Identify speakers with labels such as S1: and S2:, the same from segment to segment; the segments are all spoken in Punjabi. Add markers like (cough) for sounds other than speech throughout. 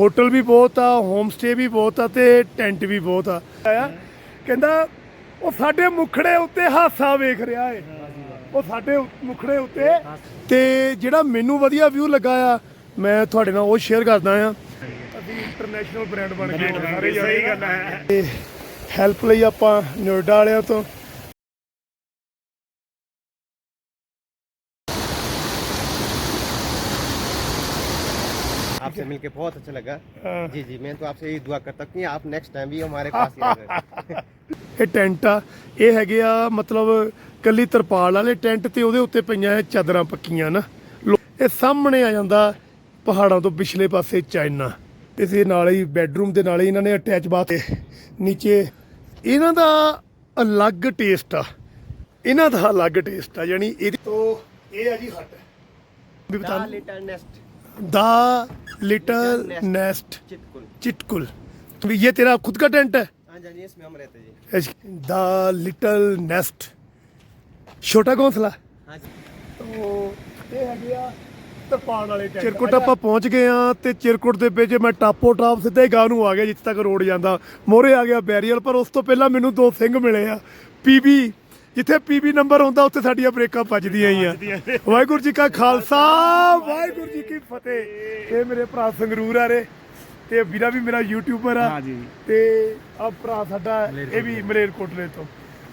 S1: ਹੋਟਲ ਵੀ ਬਹੁਤ ਆ ਹੋਮ ਸਟੇ ਵੀ ਬਹੁਤ ਆ ਤੇ ਟੈਂਟ ਵੀ ਬਹੁਤ ਆ। ਆਇਆ ਕਹਿੰਦਾ ਉਹ ਸਾਡੇ ਮੁਖੜੇ ਉੱਤੇ ਹਾਸਾ ਵੇਖ ਰਿਹਾ ਏ। ਉਹ ਸਾਡੇ ਮੁਖੜੇ ਉੱਤੇ ਤੇ ਜਿਹੜਾ ਮੈਨੂੰ ਵਧੀਆ ਵਿਊ ਲੱਗਾ ਆ ਮੈਂ ਤੁਹਾਡੇ ਨਾਲ ਉਹ ਸ਼ੇਅਰ ਕਰਦਾ ਆ। ਅਸੀਂ ਇੰਟਰਨੈਸ਼ਨਲ ਬ੍ਰਾਂਡ ਬਣ ਗਏ ਸਾਰੇ ਸਹੀ ਗੱਲ ਹੈ ਹੈਲਪ ਲਈ ਆਪਾਂ ਨੋਇਡਾ ਵਾਲਿਆਂ ਤੋਂ।
S2: आपसे मिलके बहुत अच्छा लगा
S1: हाँ।
S2: जी जी मैं तो आपसे यही दुआ करता हूँ कि आप नेक्स्ट टाइम भी हमारे पास ही (laughs) रहें।
S1: ਇਹ ਟੈਂਟ ਆ ਇਹ ਹੈਗੇ ਆ ਮਤਲਬ ਕੱਲੀ ਤਰਪਾਲ ਵਾਲੇ ਟੈਂਟ ਤੇ ਉਹਦੇ ਉੱਤੇ ਪਈਆਂ ਇਹ ਚਾਦਰਾਂ ਪੱਕੀਆਂ ਨਾ ਲੋ- ਇਹ ਸਾਹਮਣੇ ਆ ਜਾਂਦਾ ਪਹਾੜਾਂ ਤੋਂ ਪਿਛਲੇ ਪਾਸੇ ਚਾਈਨਾ ਤੇ ਦੇ ਨਾਲ ਹੀ ਬੈੱਡਰੂਮ ਦੇ ਨਾਲ ਹੀ ਇਹਨਾਂ ਨੇ ਅਟੈਚ ਬਾਥ ਨੀਚੇ ਇਹਨਾਂ ਦਾ ਅਲੱਗ ਟੇਸਟ ਆ ਇਹਨਾਂ ਦਾ ਅਲੱਗ ਟੇਸਟ ਆ ਯਾਨੀ ਇਹਦੀ ਤੋਂ ਇਹ ਆ ਜੀ ਹੱਟ ਵੀ ਬਤਾ
S2: The little nest,
S1: the little
S2: nest.
S1: Nest
S2: Chitkul
S1: Chitkul तो ये तेरा खुद का टेंट है
S2: हाँ जी इसमें हम रहते जी
S1: द लिटल नेस्ट ਛੋਟਾ ਘੋਂਸਲਾ
S2: हाँ जी
S1: ਤੋਂ ਇਹ ਹੈਗੇ ਆ ਤਰਪਾਲ ਵਾਲੇ ਟੈਂਟ ਚਿਰਕੁਟ ਆਪਾਂ ਪਹੁੰਚ ਗਏ ਆ ਤੇ ਚਿਰਕੁਟ ਦੇ ਵਿੱਚ ਮੈਂ ਟਾਪੋ ਟਾਪ ਸਿੱਧਾ ਹੀ ਗਾਂ ਨੂੰ ਆ ਗਿਆ ਜਿੱਥੇ ਤੱਕ ਰੋਡ ਜਾਂਦਾ ਮੋਰੇ ਆ ਗਿਆ ਬੈਰੀਅਰ ਪਰ ਉਸ ਤੋਂ ਪਹਿਲਾਂ ਮੈਨੂੰ ਦੋ ਸਿੰਘ ਮਿਲੇ ਆ ਪੀਬੀ ਜਿੱਥੇ ਪੀਬੀ ਨੰਬਰ ਹੁੰਦਾ ਉੱਥੇ ਸਾਡੀਆਂ ਬ੍ਰੇਕਾਂ ਵੱਜਦੀਆਂ ਹੀ ਆ। ਵਾਹਿਗੁਰੂ ਜੀ ਕਾ ਖਾਲਸਾ ਵਾਹਿਗੁਰੂ ਜੀ ਕੀ ਫਤਿਹ। ਇਹ ਮੇਰੇ ਭਰਾ ਸੰਗਰੂਰ ਆ ਰੇ ਤੇ ਵੀਰਾ ਵੀ ਮੇਰਾ ਯੂਟਿਊਬਰ ਆ। ਤੇ ਆ ਭਰਾ ਸਾਡਾ ਇਹ ਵੀ ਮਲੇਰਕੋਟਲੇ ਤੋਂ।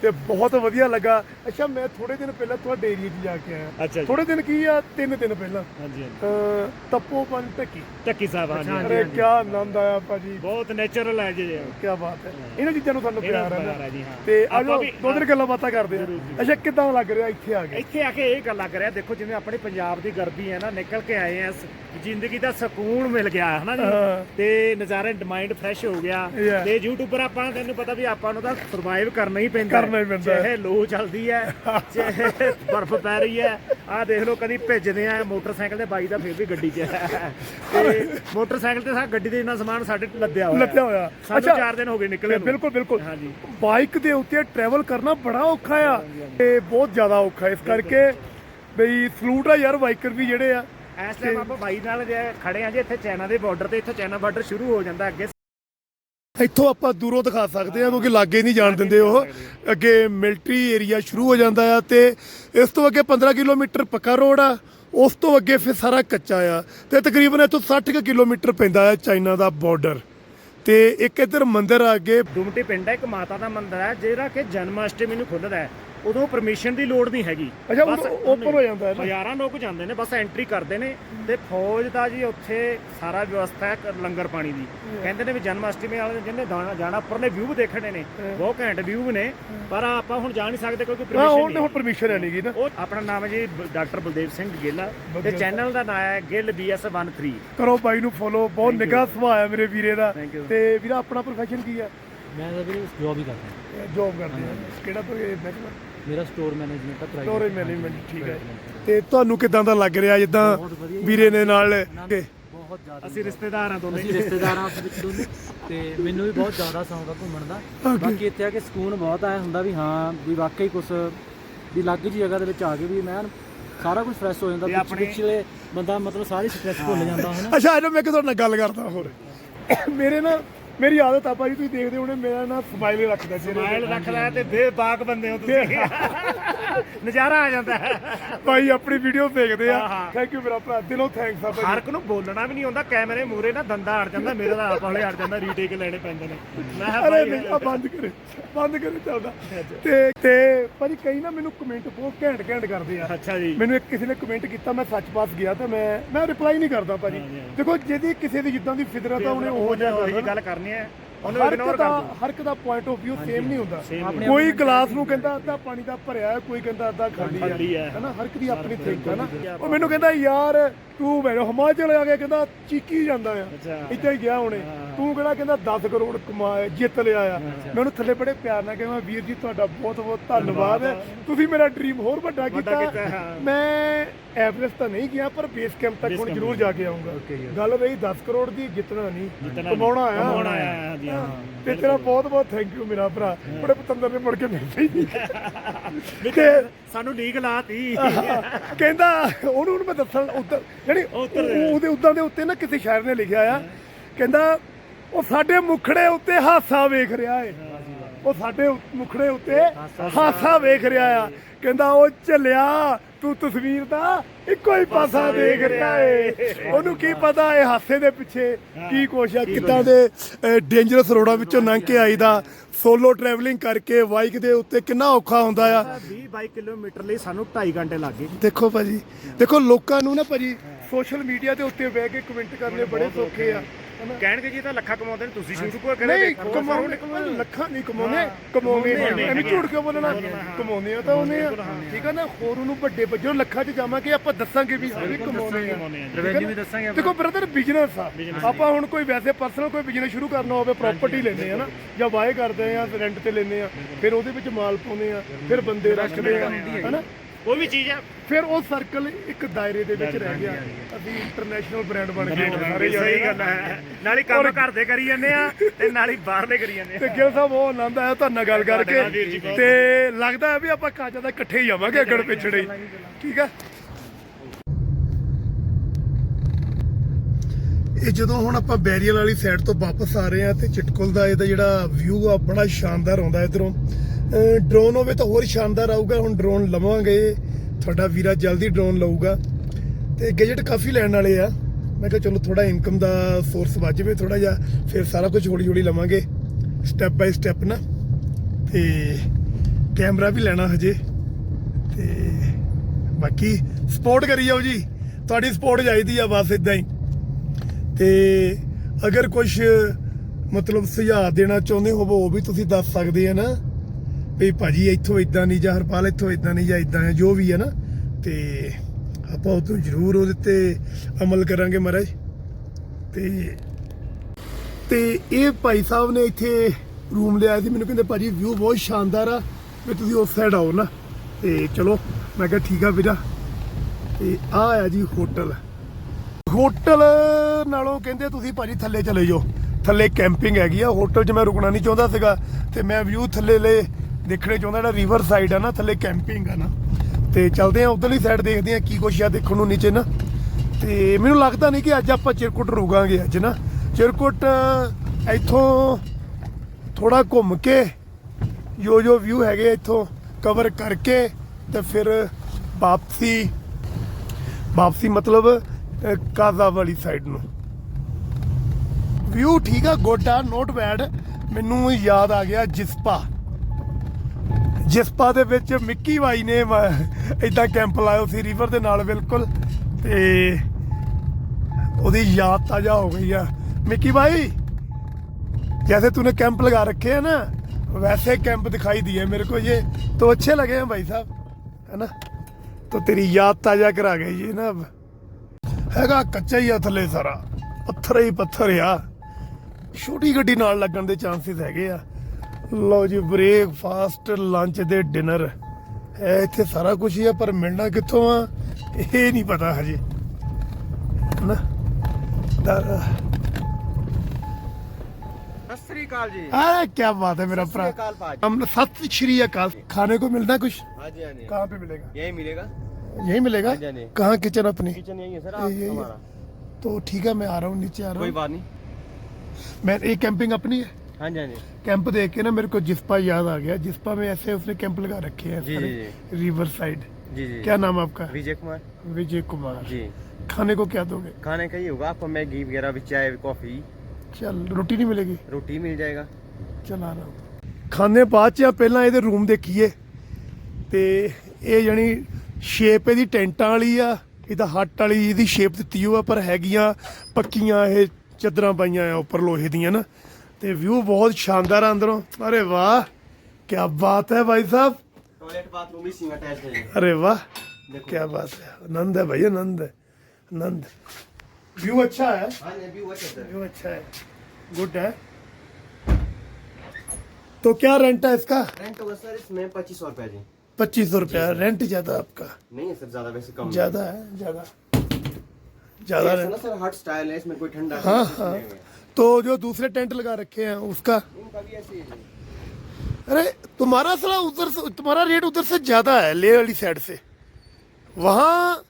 S1: ਤੇ ਬਹੁਤ ਵਧੀਆ ਲੱਗਾ। ਅੱਛਾ ਮੈਂ ਥੋੜੇ ਦਿਨ ਪਹਿਲਾਂ ਤੁਹਾਡੇ ਏਰੀਆ 'ਚ ਜਾ ਕੇ ਆਇਆ।
S3: ਅੱਛਾ ਜੀ।
S1: ਥੋੜੇ ਦਿਨ ਕੀ ਆ? ਤਿੰਨ ਦਿਨ ਪਹਿਲਾਂ।
S3: ਹਾਂਜੀ ਹਾਂਜੀ।
S1: ਅਹ ਤਪੋਪਨ ਢੱਕੀ।
S3: ਟੱਕੀ ਸਾਹਿਬ ਹਾਂਜੀ
S1: ਅਰੇ ਕੀ ਆਨੰਦ ਆਇਆ ਭਾਜੀ।
S3: ਬਹੁਤ ਨੇਚਰਲ ਹੈ ਜੀ
S1: ਕੀ ਬਾਤ ਹੈ। ਇਹਨਾਂ ਚੀਜ਼ਾਂ ਨੂੰ ਸਾਨੂੰ
S3: ਇਹਨਾਂ
S1: ਪਿਆਰ
S3: ਨੂੰ
S1: ਹੈ
S3: ਪਿਆਰ ਹੈ ਜੀ, ਹਾਂ।
S1: ਤੇ
S3: ਆਪਾਂ
S1: ਆਜੋ
S3: ਵੀ-
S1: ਦੋ ਦਿਨ ਗੱਲਾਂ ਬਾਤਾਂ ਕਰਦੇ ਆ ਅੱਛਾ ਕਿਦਾਂ ਲੱਗ ਰਿਹਾ ਇੱਥੇ ਆ ਕੇ?
S3: ਇੱਥੇ ਆ ਕੇ ਇਹ ਗੱਲ ਲੱਗ ਰਿਹਾ ਦੇਖੋ ਜਿਵੇਂ ਆਪਣੇ ਪੰਜਾਬ ਦੀ ਗਰਦੀ ਹੈ ਨਾ ਨਿਕਲ ਕੇ ਆਏ ਆ ਸ- ਜ਼ਿੰਦਗੀ ਦਾ ਸਕੂਨ ਮਿਲ ਗਿਆ ਹੈ ਨਾ
S1: ਹਾਂ।
S3: ਤੇ ਨਜ਼ਾਰੇ ਮਾਈਂਡ ਫਰੈਸ਼ ਹੋ ਗਿਆ।
S1: Yeah.
S3: ਤੇ ਯੂਟਿਊਬਰ ਆਪਾਂ ਤੈਨੂੰ ਪਤਾ ਵੀ ਆਪਾਂ ਨੂੰ ਤਾਂ ਸਰਵਾਈਵ ਕਰਨਾ ਹੀ ਪੈਂਦਾ
S1: ਕਰਨਾ ਹੀ ਪੈਂਦਾ ਹੈ।
S3: ਚਾਹੇ ਲੋ ਚੱਲਦੀ ਹੈ ਚਾਹੇ ਬਰਫ਼ ਪੈ ਰਹੀ ਹੈ ਆਹ ਦੇਖ ਲਓ ਕਦੀ ਭੇਜਦੇ ਆ ਮੋਟਰਸਾਈਕਲ ਤੇ ਬਾਈ ਦਾ ਫਿਰ ਵੀ ਗੱਡੀ 'ਚ ਹੈ ਤੇ ਮੋਟਰਸਾਈਕਲ ਤੇ ਸਾ ਗੱਡੀ ਦੇ ਇੰਨਾ ਸਮਾਨ ਸਾਡੇ ਲੱਦਿਆ ਹੋਇਆ।
S1: ਲੱਦਿਆ ਹੋਇਆ।
S3: ਸਾਨੂੰ 4 ਦਿਨ ਹੋ ਗਏ ਨਿਕਲੇ ਨੂੰ।
S1: ਬਿਲਕੁਲ ਬਿਲਕੁਲ।
S3: ਹਾਂਜੀ।
S1: ਬਾਈਕ ਦੇ ਉੱਤੇ ਟਰੈਵਲ ਕਰਨਾ ਬੜਾ ਔਖਾ ਆ। ਤੇ ਬਹੁਤ ਜ਼ਿਆਦਾ ਔਖਾ ਇਸ ਕਰਕੇ ਬਈ ਸਲੂਟ ਆ ਯਾਰ ਬਾਈਕਰ ਵੀ ਜਿਹੜੇ ਆ।
S3: ਇਸ ਟਾਈਮ ਆਪਾਂ ਬਾਈ ਨਾਲ ਜੇ ਖੜੇ ਆ ਜੀ ਇੱਥੇ ਚਾਈਨਾ ਦੇ ਬਾਰਡਰ ਤੇ ਇੱਥੇ ਚਾਈਨਾ ਬਾਰਡਰ ਸ਼ੁਰੂ ਹੋ ਜਾਂਦਾ ਅੱਗੇ
S1: ਇੱਥੋਂ ਆਪਾਂ ਦੂਰੋਂ ਦਿਖਾ ਸਕਦੇ ਹਾਂ ਕਿਉਂਕਿ ਲਾਗੇ ਨਹੀਂ ਜਾਣ ਦਿੰਦੇ ਉਹ। ਅੱਗੇ ਮਿਲਟਰੀ ਏਰੀਆ ਸ਼ੁਰੂ ਹੋ ਜਾਂਦਾ ਆ ਤੇ ਇਸ ਤੋਂ ਅੱਗੇ 15 ਕਿਲੋਮੀਟਰ ਪੱਕਾ ਰੋਡ ਆ, ਉਸ ਤੋਂ ਅੱਗੇ ਫਿਰ ਸਾਰਾ ਕੱਚਾ ਆ ਤੇ ਤਕਰੀਬਨ ਇੱਥੋਂ 60 ਕੁ ਕਿਲੋਮੀਟਰ ਪੈਂਦਾ ਆ ਚਾਈਨਾ ਦਾ ਬਾਰਡਰ। ਤੇ ਇੱਕ ਇੱਧਰ ਮੰਦਿਰ ਆ ਅੱਗੇ।
S3: ਡੁਮਟੀ ਪਿੰਡ ਹੈ ਇੱਕ ਮਾਤਾ ਦਾ ਮੰਦਿਰ ਹੈ ਜਿਹੜਾ ਕਿ ਜਨਮ ਅਸ਼ਟਮੀ ਨੂੰ ਖੁੱਲਦਾ ਹੈ। ਉਦੋਂ ਪਰਮਿਸ਼ਨ ਦੀ ਲੋੜ ਨਹੀਂ ਹੈਗੀ।
S1: ਅੱਛਾ
S3: ਬਸ
S1: ਓਪਨ ਹੋ ਜਾਂਦਾ ਹੈ ਨਾ।
S3: ਹਜ਼ਾਰਾਂ ਲੋਕ ਜਾਂਦੇ ਨੇ ਬਸ ਐਂਟਰੀ ਕਰਦੇ ਨੇ ਤੇ ਫੌਜ ਦਾ ਜੀ ਉੱਥੇ ਸਾਰਾ ਵਿਵਸਥਾ ਹੈ ਕ- ਲੰਗਰ ਪਾਣੀ ਦੀ। ਕਹਿੰਦੇ ਨੇ ਵੀ ਜਨਮ ਅਸ਼ਟਮੀ ਵਾਲੇ ਦਿਨ ਜਿਹਨੇ ਜਾਣਾ- ਜਾਣਾ ਵਿਊ ਦੇਖਣੇ ਨੇ। ਬਹੁਤ ਘੈਂਟ ਵਿਊ ਨੇ ਪਰ ਆਪਾਂ ਹੁਣ ਜਾ ਨਹੀਂ ਸਕਦੇ ਕਿਉਂਕਿ
S1: ਹਾਂ
S3: ਪਰਮਿਸ਼ਨ
S1: ਹੁਣ
S3: ਨਹੀਂ
S1: ਹੁਣ ਪਰਮਿਸ਼ਨ ਹੈ ਨਹੀਂਗੀ ਨਾ।
S3: ਉਹ ਆਪਣਾ ਨਾਮ ਹੈ ਜੀ ਬ- ਡਾਕਟਰ ਬਲਦੇਵ ਸਿੰਘ ਗਿੱਲ ਤੇ ਚੈਨਲ ਦਾ ਨਾਮ ਹੈ ਗਿੱਲ BS 13
S1: ਕਰੋ ਬਾਈ ਨੂੰ ਫੋਲੋ ਬਹੁਤ ਨਿੱਘਾ ਸੁਭਾਅ ਹੈ ਮੇਰੇ ਵੀਰੇ ਦਾ।
S3: Thank you.
S1: ਤੇ ਵੀਰਾ ਆਪਣਾ ਪ੍ਰੋਫੈਸ਼ਨ ਕੀ ਆ
S4: ਮੈਂ ਤਾਂ ਵੀਰੇ ਜੋਬ ਹੀ ਕਰਦਾ।
S1: ਜੌਬ ਕਰਦੇ ਆ। ਕਿਹੜਾ ਤੋਂ ਇਹ ਮਹਿਕਮਾ
S4: ਮੇਰਾ ਸਟੋਰ ਮੈਨੇਜਮੈਂਟ ਦਾ ਪ੍ਰਾਈਵੇਟ
S1: ਸਟੋਰੇਜ ਮੈਨੇਜਮੈਂਟ ਠੀਕ ਹੈ। ਤੇ ਤੁਹਾਨੂੰ ਕਿਦਾਂ ਦਾ ਲੱਗ ਰਿਹਾ ਜਿੱਦਾਂ ਵੀਰੇ ਦੇ ਨਾਲ ਕਿ
S4: ਬਹੁਤ ਜ਼ਿਆਦਾ
S3: ਅਸੀਂ ਰਿਸ਼ਤੇਦਾਰ ਹਾਂ ਦੋਨੇ।
S4: ਅਸੀਂ ਰਿਸ਼ਤੇਦਾਰ ਹਾਂ ਆਪਸ ਵਿੱਚ ਦੋਨੇ। ਤੇ ਮੈਨੂੰ ਵੀ ਬਹੁਤ ਜ਼ਿਆਦਾ ਸ਼ੌਂਕ ਆ ਘੁੰਮਣ ਦਾ। ਬਾਕੀ ਇੱਥੇ ਆ ਕੇ ਸਕੂਨ ਬਹੁਤ ਆਇਆ ਹੁੰਦਾ ਵੀ ਹਾਂ ਵੀ ਵਾਕਈ ਕੁਛ ਵੀ ਅਲੱਗ ਜੀ ਜਗ੍ਹਾ ਦੇ ਵਿੱਚ ਆ ਕੇ ਵੀ ਮੈਂ ਸਾਰਾ ਕੁਝ ਫਰੈਸ਼ ਹੋ ਜਾਂਦਾ ਪਿਛਲੇ ਬੰਦਾ ਮਤਲਬ ਸਾਰੀ ਸਟ੍ਰੈਸ ਭੁੱਲ ਜਾਂਦਾ ਹਨਾ?
S1: ਅੱਛਾ ਅੱਜ ਮੈਂ ਕਿ ਤੁਹਾਡੇ ਨਾਲ ਗੱਲ ਕਰਦਾ ਹੋਰ। ਮੇਰੇ ਨਾਲ ਮੇਰੀ ਆਦਤ ਆ ਭਾਈ ਤੁਸੀਂ ਦੇਖਦੇ ਹੋਣੇ ਮੇਰਾ ਨਾ ਸਮਾਈਲ ਰੱਖਦਾ ਸੀ
S3: ਮਾਈਲ ਰੱਖਦਾ ਹੈ ਤੇ ਬੇਬਾਕ ਬੰਦੇ ਹੋ ਤੁਸੀਂ। (laughs) ਨਜ਼ਾਰਾ ਆ ਜਾਂਦਾ। ਹੈ
S1: ਭਾਈ ਆਪਣੀ ਵੀਡੀਓ ਦੇਖਦੇ ਆ।
S3: ਹਾਂ, ਹਾਂ।
S1: ਥੈਂਕ ਯੂ ਮੇਰਾ ਭਰਾ ਦਿਲੋਂ ਥੈਂਕਸ ਆ ਭਾਈ।
S3: ਹਰ ਇੱਕ ਨੂੰ ਬੋਲਣਾ ਵੀ ਨਹੀਂ ਆਉਂਦਾ ਕੈਮਰੇ ਮੂਰੇ ਨਾ ਦੰਦਾ ਅੜ ਜਾਂਦਾ ਮੇਰੇ ਦਾ ਆਪ ਹਲੇ ਅੜ ਜਾਂਦਾ ਰੀਟੇਕ ਲੈਣੇ ਪੈਂਦੇ ਨੇ। ਮੈਂ ਕਿਹਾ
S1: ਅਰੇ
S3: ਭਾਈ
S1: ਨਹੀਂ ਆ ਬੰਦ ਕਰੇ ਬੰਦ ਕਰੇ ਚੱਲਦਾ। ਤੇ ਤੇ ਭਾਜੀ ਕਈ ਨਾ ਮੈਨੂੰ ਕਮੈਂਟ ਬਹੁਤ ਘੈਂਟ ਘੈਂਟ ਕਰਦੇ ਆ।
S3: ਅੱਛਾ ਜੀ।
S1: ਮੈਨੂੰ ਇੱਕ ਕਿਸੇ ਨੇ ਕਮੈਂਟ ਕੀਤਾ ਮੈਂ ਸੱਚ ਪਾਸ ਗਿਆ ਤਾਂ ਮੈਂ ਮੈਂ ਰਿਪਲਾਈ ਨਹੀਂ ਕਰਦਾ ਭਾਜੀ।
S3: ਹਾਂਜੀ, ਹਾਂਜੀ।
S1: ਦੇਖੋ ਜਿਹਦੀ ਕਿਸੇ ਦੀ ਜਿੱਦਾਂ ਦੀ ਫਿਤਰਤ ਆ ਉਹਨੇ ਉਹ ਜਿਹਾ ਕਰਨਾ
S3: ਗੱਲ ਕਰਨੀ ਹੈ। ਉਹਨੂੰ ਇਗਨੋਰ ਕਰ
S1: ਦਾ ਹਰ ਇੱਕ ਦਾ ਪੁਆਇੰਟ ਆਫ View ਸੇਮ ਨਹੀਂ ਹੁੰਦਾ। ਕੋਈ ਗਲਾਸ ਨੂੰ ਕਹਿੰਦਾ ਅੱਧਾ ਪਾਣੀ ਦਾ ਭਰਿਆ ਹੈ ਕੋਈ ਕਹਿੰਦਾ ਅੱਧਾ
S3: ਖਾਲੀ ਹੈ।
S1: ਹੈਨਾ ਹਰ ਇੱਕ ਦੀ ਆਪਣੀ ਥਿੰਕ ਹੈ ਨਾ। ਉਹ ਮੈਨੂੰ ਕਹਿੰਦਾ ਯਾਰ ਤੂੰ ਮੈਨੂੰ ਹਿਮਾਚਲ ਆ ਕੇ ਕਹਿੰਦਾ ਚੀਕੀ ਜਾਂਦਾ ਆ। ਹੀ ਗਿਆ ਹੁਣੇ। ਤੂੰ ਕਿਹੜਾ ਕਹਿੰਦਾ 10 ਕਰੋੜ ਕਮਾਇਆ ਜਿੱਤ ਲਿਆ ਆ। ਮੈਂ ਉਹਨੂੰ ਥੱਲੇ ਬੜੇ ਪਿਆਰ ਨਾਲ ਕਹਿੰਦਾ ਵੀਰ ਜੀ ਤੁਹਾਡਾ ਬਹੁਤ ਬਹੁਤ ਧੰਨਵਾਦ। ਤੁਸੀਂ ਮੇਰਾ ਡ੍ਰੀਮ ਹੋਰ ਵੱਡਾ
S3: ਕੀਤਾ।
S1: ਮੈਂ ਐਵਰੇਸਟ ਤਾਂ ਨਹੀਂ ਗਿਆ ਪਰ ਬੇਸ ਕੈਂਪ ਤੱਕ
S3: Base
S1: ਹੁਣ
S3: camp
S1: ਜ਼ਰੂਰ ਜਾ ਕੇ ਆਉਂਗਾ। ਗੱਲ ਰਹੀ 10 ਕਰੋੜ ਦੀ ਜਿੱਤਣਾ ਨਹੀਂ
S3: ਜਿੱਤਣਾ
S1: ਕਮਾਉਣਾ ਆ
S3: ਕਮਾਉਣਾ ਆ, ਹਾਂਜੀ, ਹਾਂ।
S1: ਤੇ ਤੇਰਾ ਬਹੁਤ ਬਹੁਤ ਥੈਂਕ ਯੂ ਮੇਰਾ ਭਰਾ। ਬੜੇ ਪਤੰਦਰ ਨੇ ਮੁੜ ਕੇ ਨਹੀਂ
S3: ਵੀ
S1: ਤੇ
S3: ਸਾਨੂੰ ਲੀਕ ਲਾਤੀ।
S1: ਕਹਿੰਦਾ ਉਹਨੂੰ ਉਹਨੂੰ ਮੈਂ ਦੱਸਣ ਉੱਤਰ ਜਿਹੜੀ
S3: ਉੱਤਰ
S1: ਉਹਦੇ ਉਦਾਂ ਦੇ ਉੱਤੇ ਨਾ ਕਿਸੇ ਸ਼ਾਇਰ ਨੇ ਲਿਖਿਆ ਆ। ਕਹਿੰਦਾ ਉਹ ਸਾਡੇ ਮੁਖੜੇ ਉੱਤੇ ਹਾਸਾ ਵੇਖ ਰਿਹਾ ਏ। ਉਹ ਸਾਡੇ ਮੁਖੜੇ ਉੱਤੇ ਹਾਸਾ ਵੇਖ ਰਿਹਾ। ਆ। ਕਹਿੰਦਾ ਉਹ ਚੱਲਿਆ ਤੂੰ ਤਸਵੀਰ ਦਾ ਇੱਕੋ ਹੀ ਪਾਸਾ ਦੇਖ ਰਿਹਾ ਏ। ਉਹਨੂੰ ਕੀ ਪਤਾ ਇਹ ਹਾਸੇ ਦੇ ਪਿੱਛੇ ਕੀ ਕੁਛ ਆ ਕਿੱਦਾਂ ਦੇ ਡੇਂਜਰਸ ਰੋਡਾਂ ਵਿੱਚੋਂ ਲੰਘ ਕੇ ਆਈਦਾ। ਸੋਲੋ ਟਰੈਵਲਿੰਗ ਕਰਕੇ ਬਾਈਕ ਦੇ ਉੱਤੇ ਕਿੰਨਾ ਔਖਾ ਹੁੰਦਾ ਆ।
S3: 20 22 ਕਿਲੋਮੀਟਰ ਲਈ ਸਾਨੂੰ 2.5 ਘੰਟੇ ਲੱਗ ਗਏ
S1: ਦੇਖੋ ਭਾਜੀ ਦੇਖੋ ਲੋਕਾਂ ਨੂੰ ਨਾ ਭਾਜੀ ਸੋਸ਼ਲ ਮੀਡੀਆ ਦੇ ਉੱਤੇ ਬਹਿ ਕੇ ਕਮੈਂਟ ਕਰਨੇ ਬੜੇ ਸੌਖੇ ਆ।
S3: ਕਹਿਣਗੇ ਜੀ ਇਹ ਤਾਂ ਲੱਖਾਂ ਕਮਾਉਂਦੇ ਨੇ ਤੁਸੀਂ ਸ਼ੂਟ ਕੋ ਕਿਹੜੇ
S1: ਨਹੀਂ
S3: ਦੇਖੋ
S1: ਕਮਾਉਣੇ ਲੱਖਾਂ ਨਹੀਂ ਕਮਾਉਣੇ ਕਮਾਉਣੇ ਐਵੇਂ ਝੂਠ ਕਿਉਂ ਬੋਲਣਾ? ਕਮਾਉਣੇ ਆ ਤਾਂ ਉਹਨੇ ਆ ਠੀਕ ਆ ਨਾ ਹੋਰ ਉਹਨੂੰ ਵੱਡੇ ਵੱਜੋ ਲੱਖਾਂ 'ਚ ਜਾਵਾਂਗੇ ਆਪਾਂ ਦੱਸਾਂਗੇ ਵੀ ਹਾਂ ਵੀ ਕਮਾਉਣੇ ਆ।
S4: ਰੈਵਨਿਊ ਵੀ ਦੱਸਾਂਗੇ।
S1: ਦੇਖੋ ਬ੍ਰਦਰ ਬਿਜ਼ਨਸ ਆ। ਆਪਾਂ ਹੁਣ ਕੋਈ ਵੈਸੇ ਪਰਸਨਲ ਕੋਈ ਬਿਜ਼ਨਸ ਸ਼ੁਰੂ ਕਰਨਾ ਹੋਵੇ ਪ੍ਰਾਪਰਟੀ ਲੈਂਦੇ ਆ ਨਾ ਜਾਂ ਬਾਏ ਕਰਦੇ ਆ ਰੈਂਟ ਤੇ ਲੈਂਦੇ ਆ ਫਿਰ ਉਹਦੇ ਵਿੱਚ ਮਾਲ ਪਾਉਂਦੇ ਆ ਫਿਰ ਬੰਦੇ ਰੱਖਦੇ ਆ ਹਨਾ?
S3: ਉਹ ਵੀ ਚੀਜ਼ ਆ
S1: ਫਿਰ ਉਹ ਸਰਕਲ ਇੱਕ ਦਾਇਰੇ ਦੇ ਵਿੱਚ ਰਹਿ ਗਿਆ। ਅਸੀਂ ਇੰਟਰਨੈਸ਼ਨਲ ਬ੍ਰਾਂਡ ਬਣ ਗਏ। ਸਾਰੇ
S3: ਸਹੀ ਗੱਲ ਹੈ। ਨਾਲ ਹੀ ਕੰਮ ਘਰ ਦੇ ਕਰੀ ਜਾਂਦੇ ਆ ਤੇ ਨਾਲ ਹੀ ਬਾਹਰਲੇ ਕਰੀ ਜਾਂਦੇ
S1: ਤੇ
S3: ਆ
S1: ਗਿਲ ਸਾਹਿਬ ਉਹ ਆਨੰਦ ਆਇਆ ਤੁਹਾਡੇ ਨਾਲ ਗੱਲ ਕਰਕੇ। ਤੇ ਲੱਗਦਾ ਹੈ ਵੀ ਆਪਾਂ ਕਾਜਾ ਦਾ ਇਕੱਠੇ ਹੀ ਜਾਵਾਂਗੇ ਅੱਗੜ ਪਿਛੜੇ ਹੀ। ਠੀਕ ਆ ਇਹ ਜਦੋਂ ਹੁਣ ਆਪਾਂ ਬੈਰੀਅਰ ਵਾਲੀ ਸਾਈਡ ਤੋਂ ਵਾਪਸ ਆ ਰਹੇ ਆ ਤੇ ਚਟਕੁਲ ਦਾ ਇਹਦਾ ਜਿਹੜਾ ਵਿਊ ਆ ਬੜਾ ਸ਼ਾਨਦਾਰ ਆਉਂਦਾ ਇਧਰੋਂ। ਡਰੋਨ ਹੋਵੇ ਤਾਂ ਹੋਰ ਸ਼ਾਨਦਾਰ ਆਊਗਾ। ਹੁਣ ਡਰੋਨ ਲਵਾਂਗੇ। ਤੁਹਾਡਾ ਵੀਰਾ ਜਲਦੀ ਡਰੋਨ ਲਊਗਾ। ਤੇ ਗੈਜਟ ਕਾਫੀ ਲੈਣ ਵਾਲੇ ਆ। ਮੈਂ ਕਿਹਾ ਚਲੋ ਥੋੜਾ ਇਨਕਮ ਦਾ ਸੋਰਸ ਵੱਜ ਜਾਵੇ ਥੋੜਾ ਜਿਹਾ, ਫਿਰ ਸਾਰਾ ਕੁਝ ਹੌਲੀ ਹੌਲੀ ਲਵਾਂਗੇ। ਸਟੈਪ ਬਾਈ ਸਟੈਪ ਨਾ। ਤੇ ਕੈਮਰਾ ਵੀ ਲੈਣਾ ਹਜੇ। ਤੇ ਬਾਕੀ ਸਪੋਰਟ ਕਰੀ ਜਾਓ ਜੀ। ਤੁਹਾਡੀ ਸਪੋਰਟ ਚਾਹੀਦੀ ਆ ਬਸ ਇਦਾਂ ਹੀ। ਤੇ ਅਗਰ ਕੁਝ ਮਤਲਬ ਸੁਝਾਅ ਦੇਣਾ ਚਾਹੁੰਦੇ ਹੋਵੋ, ਉਹ ਵੀ ਤੁਸੀਂ ਦੱਸ ਸਕਦੇ ਆ ਨਾ। ਵੀ ਭਾਜੀ ਇੱਥੋਂ ਇਦਾਂ ਨਹੀਂ ਜਾਂ ਹਰਪਾਲ ਇੱਥੋਂ ਇਦਾਂ ਨਹੀਂ ਜਾਂ ਇਦਾਂ ਹੈ ਜੋ ਵੀ ਹੈ ਨਾ, ਤੇ ਆਪਾਂ ਉਹ ਤੋਂ ਜ਼ਰੂਰ ਉਹਦੇ ਤੇ ਅਮਲ ਕਰਾਂਗੇ ਮਹਾਰਾਜ। ਤੇ ਤੇ ਇਹ ਭਾਈ ਸਾਹਿਬ ਨੇ ਇੱਥੇ ਰੂਮ ਲਿਆ ਸੀ, ਮੈਨੂੰ ਕਹਿੰਦੇ ਭਾਜੀ ਵਿਊ ਬਹੁਤ ਸ਼ਾਨਦਾਰ ਆ, ਵੀ ਤੁਸੀਂ ਉਸ ਸਾਈਡ ਆਓ ਨਾ। ਤੇ ਚਲੋ, ਮੈਂ ਕਿਹਾ ਠੀਕ ਆ ਵੀਰਾ। ਤੇ ਆ ਆ ਜੀ ਹੋਟਲ ਹੋਟਲ ਨਾਲੋਂ ਕਹਿੰਦੇ ਤੁਸੀਂ ਭਾਜੀ ਥੱਲੇ ਚਲੇ ਜਾਓ। ਥੱਲੇ ਕੈਂਪਿੰਗ ਹੈਗੀ ਆ ਹੋਟਲ 'ਚ ਮੈਂ ਰੁਕਣਾ ਨਹੀਂ ਚਾਹੁੰਦਾ ਸੀਗਾ, ਤੇ ਮੈਂ ਵਿਊ ਥੱਲੇ ਲੈ ਦੇਖਣੇ ਚਾਹੁੰਦਾ ਜਿਹੜਾ ਰਿਵਰ ਸਾਈਡ ਆ ਨਾ ਥੱਲੇ ਕੈਂਪਿੰਗ ਆ ਨਾ ਤੇ ਚਲਦੇ ਆ ਉਧਰਲੀ ਸਾਈਡ ਦੇਖਦੇ ਆ ਕੀ ਕੁਛ ਆ ਦੇਖਣ ਨੂੰ ਨੀਚੇ ਨਾ। ਤੇ ਮੈਨੂੰ ਲੱਗਦਾ ਨਹੀਂ ਕਿ ਅੱਜ ਆਪਾਂ ਚਿਰਕੁਟ ਰੁਕਾਂਗੇ ਅੱਜ ਨਾ। ਚਿਰਕੁਟ ਇੱਥੋਂ ਥੋੜਾ ਘੁੰਮ ਕੇ ਜੋ ਜੋ ਵਿਊ ਹੈਗੇ ਇੱਥੋਂ ਕਵਰ ਕਰਕੇ ਤੇ ਫਿਰ ਵਾਪਸੀ ਵਾਪਸੀ ਮਤਲਬ ਅਹ, ਕਾਜ਼ਾ ਵਾਲੀ ਸਾਈਡ ਨੂੰ। ਵਿਊ ਠੀਕ ਆ ਗੁੱਡ ਆ ਨੋਟ ਬੈਡ ਮੈਨੂੰ ਯਾਦ ਆ ਗਿਆ ਜਿਸਪਾ। ਜਿਸਪਾ ਦੇ ਵਿੱਚ ਮਿੱਕੀ ਬਾਈ ਨੇ ਇਦਾਂ ਕੈਂਪ ਲਾਇਆ ਸੀ ਰਿਵਰ ਦੇ ਨਾਲ ਬਿਲਕੁਲ ਤੇ ਉਹਦੀ ਯਾਦ ਤਾਜ਼ਾ ਹੋ ਗਈ ਆ ਮਿੱਕੀ ਬਾਈ जैसे तूने कैंप लगा रखे हैं ना वैसे कैंप दिखाई दिए मेरे को ये तो अच्छे लगे हैं भाई साहब है ना तो तेरी याद ताजा करा गई ये ना अब ਹੈਗਾ ਕੱਚਾ ਹੀ ਆ ਥੱਲੇ ਸਾਰਾ ਪੱਥਰ ਹੀ ਪੱਥਰ ਆ ਛੋਟੀ ਗੱਡੀ ਨਾਲ ਲੱਗਣ ਦੇ ਚਾਂਸਸ ਹੈਗੇ ਆ ਲਓ ਜੀ ਬ੍ਰੇਕਫਾਸਟ ਲੰਚ ਦੇ ਡਿਨਰ ਹੈ ਇੱਥੇ ਸਾਰਾ ਕੁਝ ਹੀ ਆ ਪਰ ਮਿਲਣਾ ਕਿੱਥੋਂ ਆ ਇਹ ਨਹੀਂ ਪਤਾ ਹਜੇ ਨਾ ਦਰ
S2: सत श्री अकाल जी
S1: आ क्या बात है मेरा
S2: सत श्री
S1: भरा
S2: अकाल पाजी
S1: हम सत श्री अकाल खाने को मिलता है कुछ
S2: हाँ जी हाँ जी
S1: कहाँ पे मिलेगा
S2: यही मिलेगा
S1: यही मिलेगा
S2: हाँ जी, हाँ जी।
S1: कहाँ किचन अपनी
S2: किचन यही है सर
S1: यही है।
S2: आप हमारा
S1: तो ठीक है मैं आ रहा हूँ नीचे आ रहा
S2: कोई
S1: हूँ
S2: बात नहीं
S1: मैं ये कैंपिंग अपनी है
S2: हाँ जी हाँ जी
S1: कैंप देख के ना मेरे को जिस्पा याद आ गया जिस्पा में ऐसे उसने कैंप लगा रखे हैं
S2: जी,
S1: सारे
S2: जी,
S1: रिवर साइड
S2: जी जी
S1: क्या नाम है आपका
S2: विजय कुमार
S1: विजय कुमार
S2: जी
S1: खाने को क्या दोगे
S2: खाने का ही होगा आपको मैगी वगैरह भी चाय कॉफी
S1: चल रोटी नहीं मिलेगी
S2: रोटी मिल जाएगा
S1: ਚਲਾ ਰਹਾ ਖਾਣੇ ਬਾਅਦ ਚ ਆ, ਪਹਿਲਾਂ ਇਹਦੇ ਰੂਮ ਦੇਖੀਏ ਤੇ ਇਹ ਜਣੀ ਸ਼ੇਪ ਇਹਦੀ ਟੈਂਟਾਂ ਵਾਲੀ ਆ ਇਹਦਾ ਹੱਟ ਵਾਲੀ ਇਹਦੀ ਸ਼ੇਪ ਦਿੱਤੀ ਹੋਆ ਪਰ ਹੈਗੀਆਂ ਪੱਕੀਆਂ ਇਹ ਚੱਦਰਾਂ ਪਾਈਆਂ ਆ ਉੱਪਰ ਲੋਹੇ ਦੀਆਂ ਨਾ ਤੇ ਵਿਊ ਬਹੁਤ ਸ਼ਾਨਦਾਰ ਆ ਅੰਦਰੋਂ ਅਰੇ ਵਾਹ ਕੀ ਬਾਤ ਹੈ ਭਾਈ ਸਾਹਿਬ
S2: टॉयलेट बाथरूम भी सिंग अटैच है
S1: अरे वाह
S2: देखो।
S1: क्या बात है आनंद है भाई आनंद है आनंद व्यू अच्छा है
S2: हाँ जी अभी हुआ सर
S1: व्यू अच्छा है गुड है तो क्या रेंट है इसका
S2: रेंट होगा सर इसमें पच्चीस सौ रुपया जी
S1: पच्चीस सौ रुपया रेंट ज्यादा आपका
S2: नहीं है सर ज्यादा वैसे कम
S1: ज्यादा है ज्यादा ज़्यादा
S2: है ना सर हट स्टाइल है इसमें कोई ठंडा
S1: हाँ हाँ। तो जो दूसरे टेंट लगा रखे हैं उसका?
S2: इनका भी ऐसे ही
S1: अरे तुम्हारा सला उधर से तुम्हारा रेट उधर से ज़्यादा है ले वाली साइड से। वहाँ